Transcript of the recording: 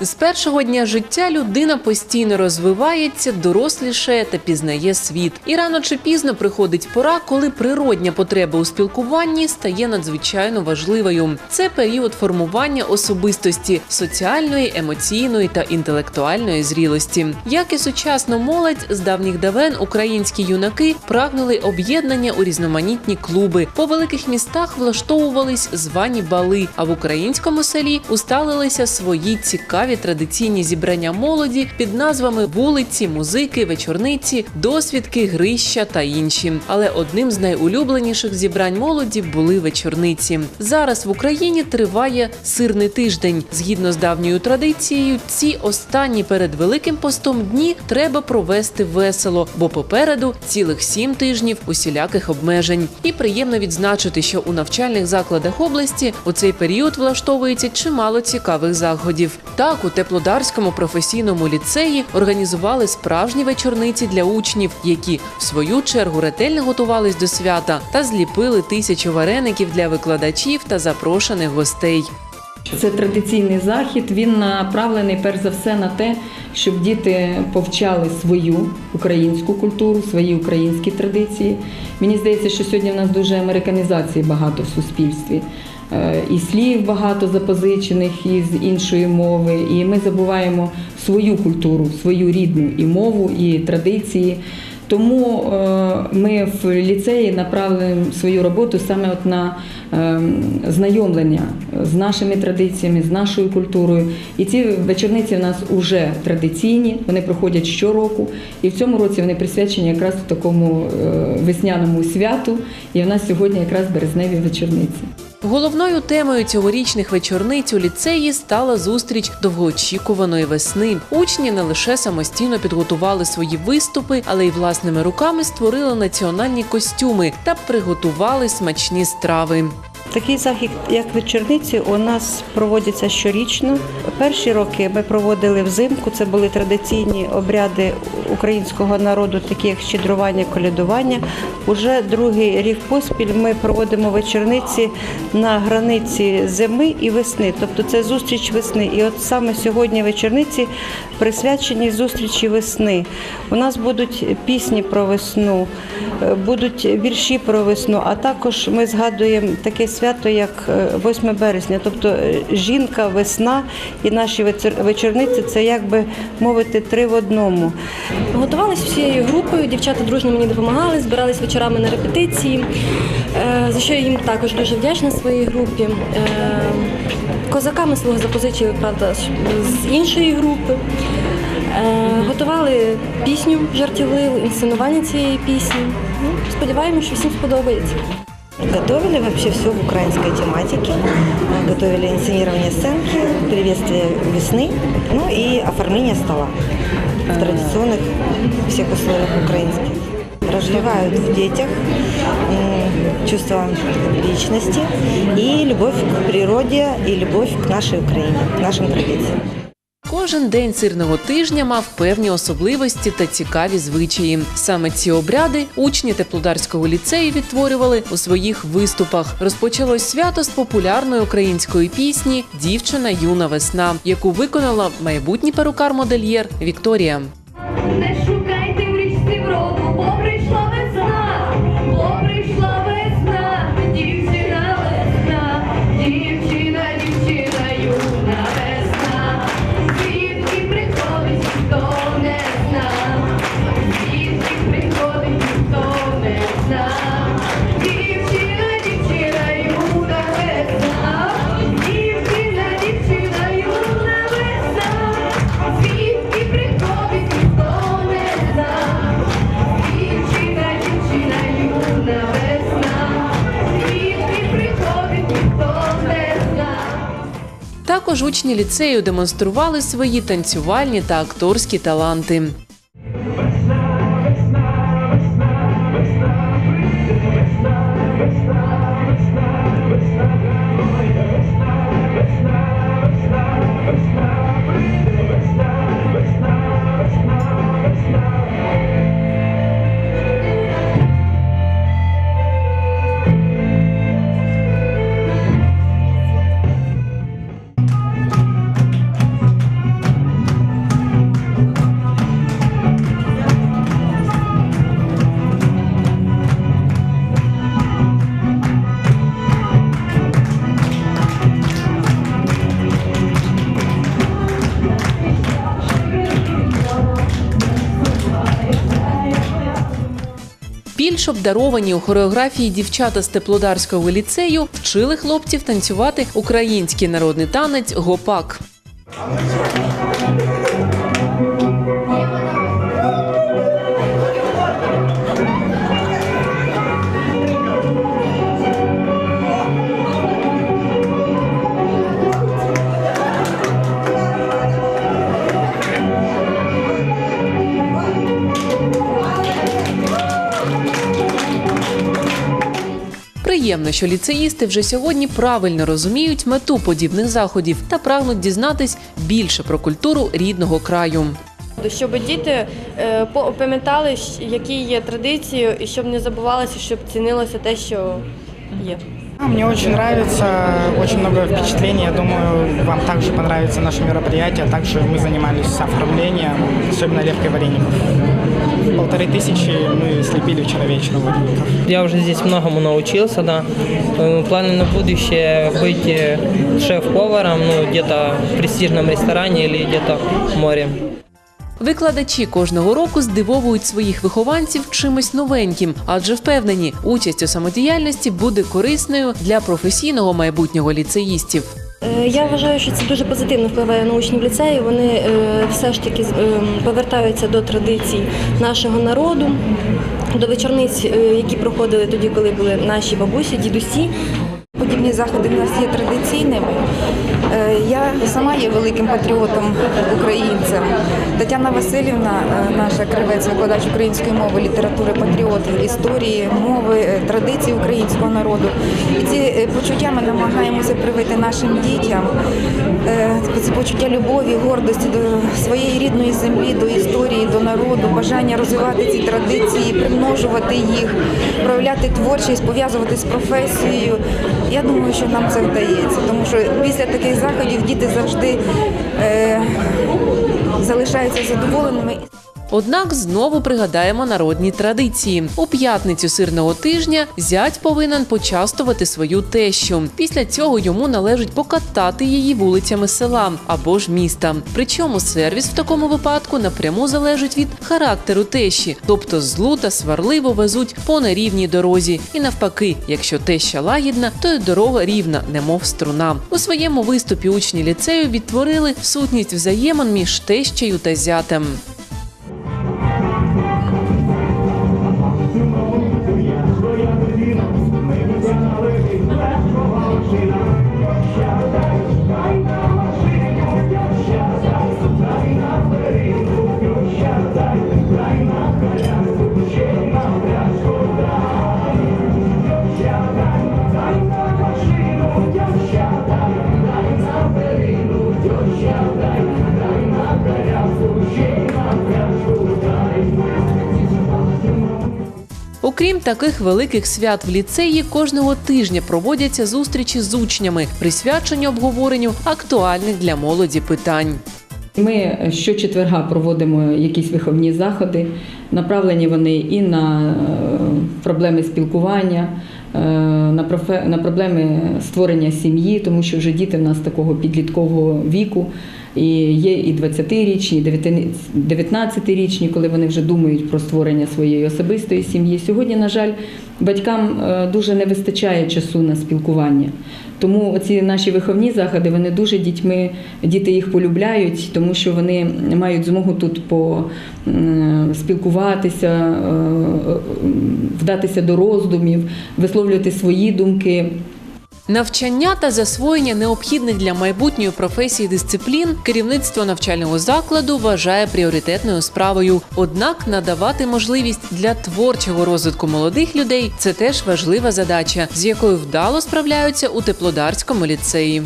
З першого дня життя людина постійно розвивається, дорослішає та пізнає світ. І рано чи пізно приходить пора, коли природня потреба у спілкуванні стає надзвичайно важливою. Це період формування особистості соціальної, емоційної та інтелектуальної зрілості. Як і сучасна молодь з давніх давен українські юнаки прагнули об'єднання у різноманітні клуби. По великих містах влаштовувались звані бали, а в українському селі усталилися свої цікаві традиційні зібрання молоді під назвами вулиці, музики, вечорниці, досвідки, грища та інші. Але одним з найулюбленіших зібрань молоді були вечорниці. Зараз в Україні триває сирний тиждень. Згідно з давньою традицією, ці останні перед великим постом дні треба провести весело, бо попереду цілих сім тижнів усіляких обмежень. І приємно відзначити, що у навчальних закладах області у цей період влаштовується чимало цікавих заходів. Так, у Теплодарському професійному ліцеї організували справжні вечорниці для учнів, які в свою чергу ретельно готувались до свята та зліпили тисячу вареників для викладачів та запрошених гостей. Це традиційний захід. Він направлений перш за все на те, щоб діти повчали свою українську культуру, свої українські традиції. Мені здається, що сьогодні в нас дуже американізації багато в суспільстві. І слів багато запозичених із іншої мови, і ми забуваємо свою культуру, свою рідну і мову, і традиції. Тому е, ми в ліцеї направили свою роботу саме от на е, знайомлення з нашими традиціями, з нашою культурою. І ці вечорниці у нас вже традиційні, вони проходять щороку. І в цьому році вони присвячені якраз такому е, весняному святу. І в нас сьогодні якраз березневі вечорниці. Головною темою цьогорічних вечорниць у ліцеї стала зустріч довгоочікуваної весни. Учні не лише самостійно підготували свої виступи, але й власними руками створили національні костюми та приготували смачні страви. Такий захід, як вечорниці, у нас проводиться щорічно. Перші роки ми проводили взимку. Це були традиційні обряди українського народу, такі як щедрування, колядування. Уже другий рік поспіль ми проводимо вечорниці на границі зими і весни. Тобто це зустріч весни. І от саме сьогодні вечорниці присвячені зустрічі весни. У нас будуть пісні про весну, е, будуть вірші про весну, а також ми згадуємо таке свято, як е, 8 березня. Тобто е, жінка, весна і наші вечор- вечорниці це як би мовити три в одному. Готувалися всією групою, дівчата дружно мені допомагали, збирались вечорами на репетиції, е, за що я їм також дуже вдячна своїй групі. Е, Козаками свого запозичили, правда, з іншої групи. Е, Готували пісню жартівливу, інсценування цієї пісні. Ну, Сподіваємося, що всім сподобається. Готовили вообще все в украинской тематике. Э, Готовили инсценирование сценки, приветствие весны, ну и оформление стола в традиционных всех условиях украинских. Развивают в детях м, чувство личности и любовь к природе, и любовь к нашей Украине, к нашим традициям. Кожен день сирного тижня мав певні особливості та цікаві звичаї. Саме ці обряди учні Теплодарського ліцею відтворювали у своїх виступах. Розпочалось свято з популярної української пісні Дівчина юна весна, яку виконала майбутній перукар-модельєр Вікторія. Також учні ліцею демонстрували свої танцювальні та акторські таланти. Найбільш обдаровані у хореографії дівчата з Теплодарського ліцею вчили хлопців танцювати український народний танець гопак. Приємно, що ліцеїсти вже сьогодні правильно розуміють мету подібних заходів та прагнуть дізнатись більше про культуру рідного краю. Щоб діти е, пам'ятали, які є традиції, і щоб не забувалося, щоб цінилося те, що є. Мне очень нравится, очень много впечатлений. Я думаю, вам также понравится наше мероприятие. Также мы занимались оформлением, особенно лепкой вареников Полторы тысячи мы слепили вчера вечером вареников. Я уже здесь многому научился, да. Э, Планы на будущее быть э, шеф-поваром, ну, где-то в престижном ресторане или где-то в море. Викладачі кожного року здивовують своїх вихованців чимось новеньким, адже впевнені, участь у самодіяльності буде корисною для професійного майбутнього ліцеїстів. Е, Я вважаю, що це дуже позитивно впливає на учнів ліцею. Вони е, все ж таки е, повертаються до традицій нашого народу, до вечорниць, які проходили тоді, коли були наші бабусі, дідусі. Подібні заходи в нас є традиційними. Е, Я сама є великим патріотом українцем. Тетяна Васильівна, е, наша кривець, викладач української мови, літератури, патріот історії, мови, е, традицій українського народу. І ці почуття ми намагаємося привити нашим дітям. Це почуття любові, гордості до своєї рідної землі, до історії, до народу, бажання розвивати ці традиції, примножувати їх, проявляти творчість, пов'язувати з професією. Я думаю, що нам це вдається, тому що після таких заходів діти завжди е, залишаються задоволеними. Однак знову пригадаємо народні традиції. У п'ятницю сирного тижня зять повинен почастувати свою тещу. Після цього йому належить покатати її вулицями села або ж міста. Причому сервіс в такому випадку напряму залежить від характеру тещі, тобто злу та сварливо везуть по нерівній дорозі. І навпаки, якщо теща лагідна, то й дорога рівна, немов струна. У своєму виступі учні ліцею відтворили сутність взаємин між тещею та зятем. Окрім таких великих свят в ліцеї, кожного тижня проводяться зустрічі з учнями, присвячені обговоренню актуальних для молоді питань. Ми щочетверга проводимо якісь виховні заходи. Направлені вони і на е, проблеми спілкування, на, профе, на проблеми створення сім'ї, тому що вже діти в нас такого підліткового віку. І є і 20-річні, і 19-річні, коли вони вже думають про створення своєї особистої сім'ї. Сьогодні, на жаль, батькам е, дуже не вистачає часу на спілкування. Тому ці наші виховні заходи вони дуже дітьми, діти їх полюбляють, тому що вони мають змогу тут поспілкуватися, спілкуватися, е, е, вдатися до роздумів, висловлювати свої думки. Навчання та засвоєння необхідних для майбутньої професії дисциплін керівництво навчального закладу вважає пріоритетною справою. Однак надавати можливість для творчого розвитку молодих людей це теж важлива задача, з якою вдало справляються у теплодарському ліцеї.